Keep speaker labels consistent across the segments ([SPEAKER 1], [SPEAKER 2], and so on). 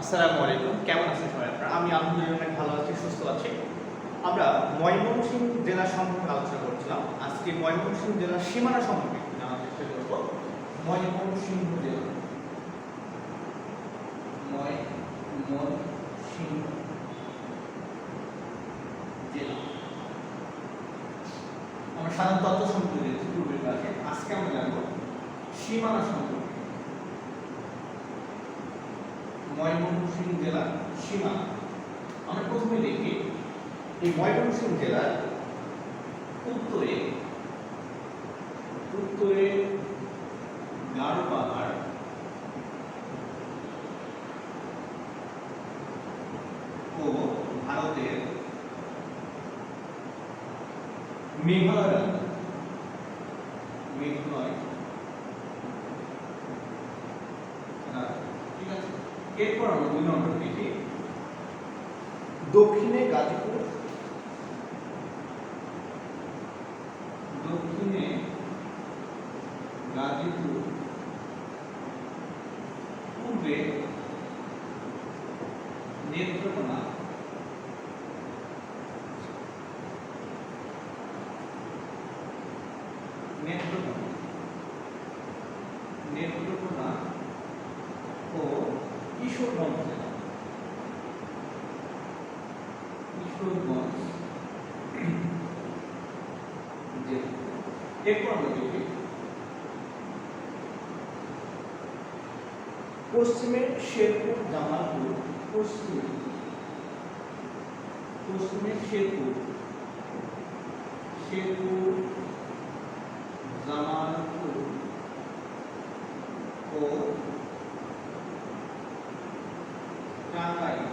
[SPEAKER 1] আসসালামু আলাইকুম। কেমন আছেন সবাই? আপনারা? আমি আলহামদুলিল্লাহ অনেক ভালো আছি, সুস্থ আছি। আমরা ময়মনসিংহ জেলা সম্পর্কে আলোচনা করছিলাম। আজকে ময়মনসিংহ জেলার সীমানা সম্পর্কে চেষ্টা করব। ময়মনসিংহ জেলা। ময়মনসিংহ জেলা। আমরা সাধারণ তত্ত্ব সম্পর্কে পূর্বের ক্লাসে আজকে আমরা জানব সীমানা সম্পর্কে। ময়মনসিংহ জেলার সীমা। আমরা প্রথমে দেখি এই ময়মনসিংহ জেলার উত্তরে উত্তরে গাঢ় পাহাড় ও ভারতের মেঘালয়। মেঘালয় রাজ্য ঠিক আছে এরপর আমরা দুই নম্বর দেখি। দক্ষিণে গাজীপুর। দক্ষিণে গাজীপুর। পূর্বে নেত্রকোনা। নেত্রকোনা। নেত্রকোনা ও কিশোরগঞ্জ। জেলা কিশোরগঞ্জ। জেলা এরপর আমরা পশ্চিমে শেরপুর, জামালপুর, পশ্চিমে। পশ্চিমে শেরপুর। শেরপুর, জামালপুর। ও টাঙ্গাইল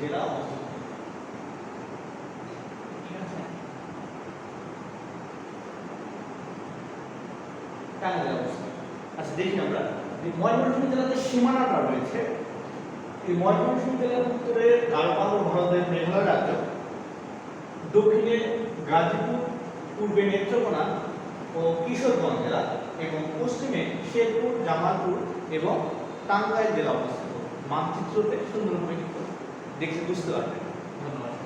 [SPEAKER 1] জেলা অবস্থিত। আচ্ছা দেখি আমরা। ময়মনসিংহ জেলাতে সীমানাটা রয়েছে। এই ময়মনসিংহ জেলার উত্তরে গাঢ়পাহাড় ভারতের মেঘালয় রাজ্য। দক্ষিণে গাজীপুর, পূর্বে নেত্রকোনা ও কিশোরগঞ্জ জেলা এবং পশ্চিমে শেরপুর, জামালপুর এবং টাঙ্গাইল জেলা অবস্থিত। মানচিত্রতে সুন্দরভাবে দেখে বুঝতে পারবেন। ধন্যবাদ।